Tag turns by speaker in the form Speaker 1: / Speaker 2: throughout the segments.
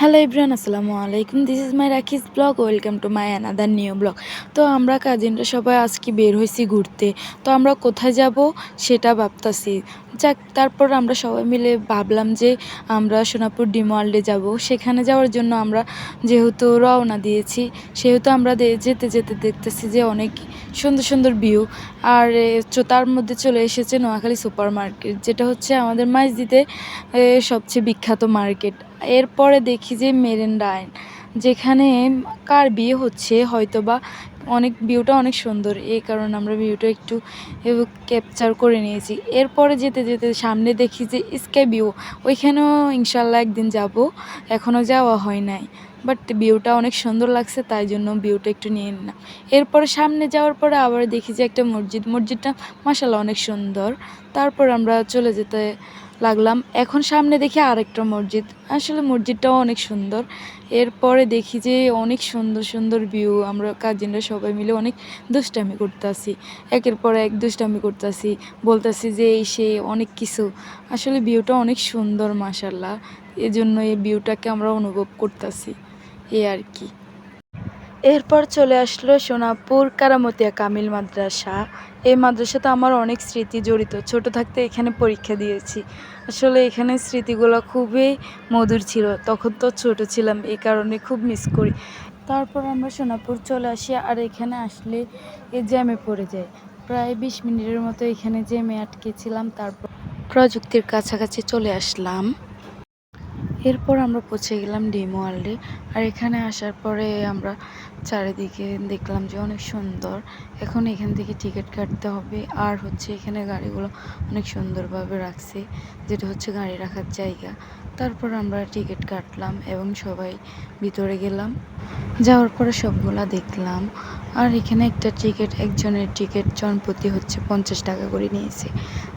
Speaker 1: Hello Ibran আসসালামু আলাইকুম। This is my রাখিস blog welcome to my another new blog তো আমরা কাজিনরা সবাই আজকে বের হয়েছি ঘুরতে। তো আমরা কোথায় যাব সেটা ভাবতাছি। যাক, তারপর আমরা সবাই মিলে ভাবলাম যে আমরা সোনাপুর ডিমওয়ার্ল্ডে যাব। সেখানে যাওয়ার জন্য আমরা যেহেতু রওনা দিয়েছি, সেহেতু আমরা যেতে যেতে দেখতেছি যে অনেক সুন্দর সুন্দর ভিউ আর তার মধ্যে চলে এসেছে নোয়াখালী সুপার মার্কেট যেটা হচ্ছে আমাদের মাইজদিতে সবচেয়ে বিখ্যাত মার্কেট। এরপরে দেখি যে মেরেন্ডাইন যেখানে কার বিয়ে হচ্ছে হয়তো বা অনেক ভিউটা অনেক সুন্দর। এই কারণে আমরা ভিউটা একটু ক্যাপচার করে নিয়েছি। এরপরে যেতে যেতে সামনে দেখি যে স্কাই ভিউ ওইখানেও ইনশাল্লাহ একদিন যাব। এখনও যাওয়া হয় নাই। বাট ভিউটা অনেক সুন্দর লাগছে, তাই জন্য ভিউটা একটু নিয়ে নিলাম। এরপরে সামনে যাওয়ার পরে আবার দেখি যে একটা মসজিদ। মসজিদটা মাসাল্লাহ অনেক সুন্দর। তারপর আমরা চলে যেতে লাগলাম। এখন সামনে দেখি আরেকটা মসজিদ। আসলে মসজিদটাও অনেক সুন্দর। এরপরে দেখি যে অনেক সুন্দর সুন্দর ভিউ আমরা কাজিনরা সবাই মিলে অনেক দুষ্টামি করতেছি। একের পর এক দুষ্টামি করতেছি। বলতেছি যে এই সে অনেক কিছু। আসলে ভিউটা অনেক সুন্দর মাসাল্লাহ এজন্য এই ভিউটাকে আমরা অনুভব করতেছি। এই আর কি। এরপর চলে আসলো সোনাপুর কারামতিয়া কামিল মাদ্রাসা। এই মাদ্রাসাতে আমার অনেক স্মৃতি জড়িত। ছোট থাকতে এখানে পরীক্ষা দিয়েছি। আসলে এখানে স্মৃতিগুলো খুবই মধুর ছিল। তখন তো ছোট ছিলাম, এই কারণে খুব মিস করি। তারপর আমরা সোনাপুর চলে আসি আর এখানে আসলে এ জ্যামে পড়ে যাই। প্রায় বিশ মিনিটের মতো এখানে জ্যামে আটকেছিলাম তারপর প্রযুক্তির কাছাকাছি চলে আসলাম। এরপর আমরা পৌঁছে গেলাম ডিম ওয়ার্ল্ডে। আর এখানে আসার পরে আমরা চারিদিকে দেখলাম যে অনেক সুন্দর। এখন এখান থেকে টিকিট কাটতে হবে। আর হচ্ছে এখানে গাড়িগুলো অনেক সুন্দরভাবে রাখছে, যেটা হচ্ছে গাড়ি রাখার জায়গা। তারপর আমরা টিকিট কাটলাম এবং সবাই ভিতরে গেলাম। যাওয়ার পরে সবগুলা দেখলাম। আর এখানে একটা টিকিট, একজনের টিকিট, জনপ্রতি হচ্ছে পঞ্চাশ টাকা করে নিয়েছে।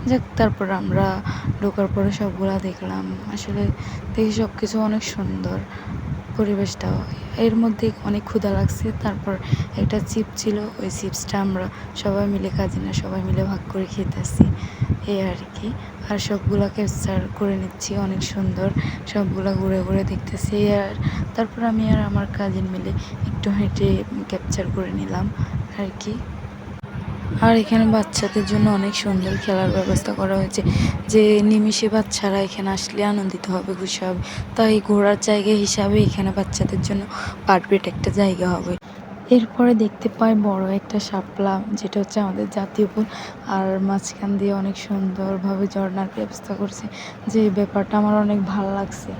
Speaker 1: যাক, তারপর আমরা ঢোকার পরে সবগুলা দেখলাম। আসলে দেখি সব কিছু অনেক সুন্দর। পরিবেশটাও এর মধ্যে অনেক ক্ষুধা লাগছে। তারপর একটা চিপ ছিল, ওই চিপসটা আমরা সবাই মিলে কাজিনা সবাই মিলে ভাগ করে খেতেছি। এই আর কি। আর সবগুলা ক্যাপচার করে নিচ্ছি, অনেক সুন্দর। সবগুলা ঘুরে ঘুরে দেখতেছি আর। তারপর আমি আর আমার কাজিন মিলে একটু হেঁটে ক্যাপচার করে নিলাম, আর কি। আর এখানে বাচ্চাদের জন্য অনেক সুন্দর খেলার ব্যবস্থা করা হয়েছে। যে নিমিষে বাচ্চারা এখানে আসলে আনন্দিত হবে, খুশি হবে। তাই ঘোরার জায়গা হিসাবে এখানে বাচ্চাদের জন্য পারফেক্ট একটা জায়গা হবে। এরপরে দেখতে পাই বড় একটা শাপলা, যেটা হচ্ছে আমাদের জাতীয় ফুল। আর মাঝখান দিয়ে অনেক সুন্দরভাবে ঝর্নার ব্যবস্থা করছে। যে ব্যাপারটা আমার অনেক ভালো লাগছে।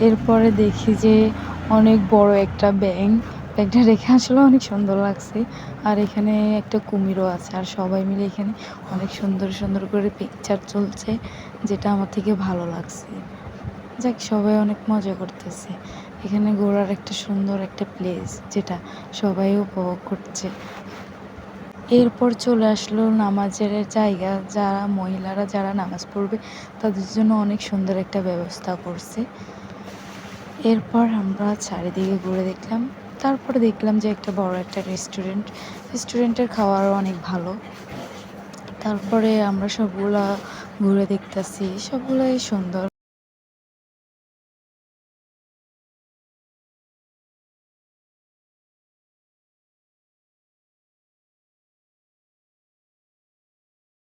Speaker 1: এরপরে দেখি যে অনেক বড় একটা ব্যাঙ। ব্যাগটা রেখে আসলে অনেক সুন্দর লাগছে। আর এখানে একটা কুমিরও আছে আর সবাই মিলে এখানে অনেক সুন্দর সুন্দর করে পিকচার চলছে যেটা আমার থেকে ভালো লাগছে। যাক, সবাই অনেক মজা করতেছে। এখানে ঘোরার একটা সুন্দর একটা প্লেস যেটা সবাই উপভোগ করছে। এরপর চলে আসলো নামাজের জায়গা। যারা মহিলারা যারা নামাজ পড়বে, তাদের জন্য অনেক সুন্দর একটা ব্যবস্থা করছে। এরপর আমরা চারিদিকে ঘুরে দেখলাম। তারপরে দেখলাম যে একটা বড় একটা রেস্টুরেন্ট রেস্টুরেন্টের খাওয়ারও অনেক ভালো। তারপরে আমরা সবগুলা ঘুরে দেখতেছি। সবগুলাই সুন্দর।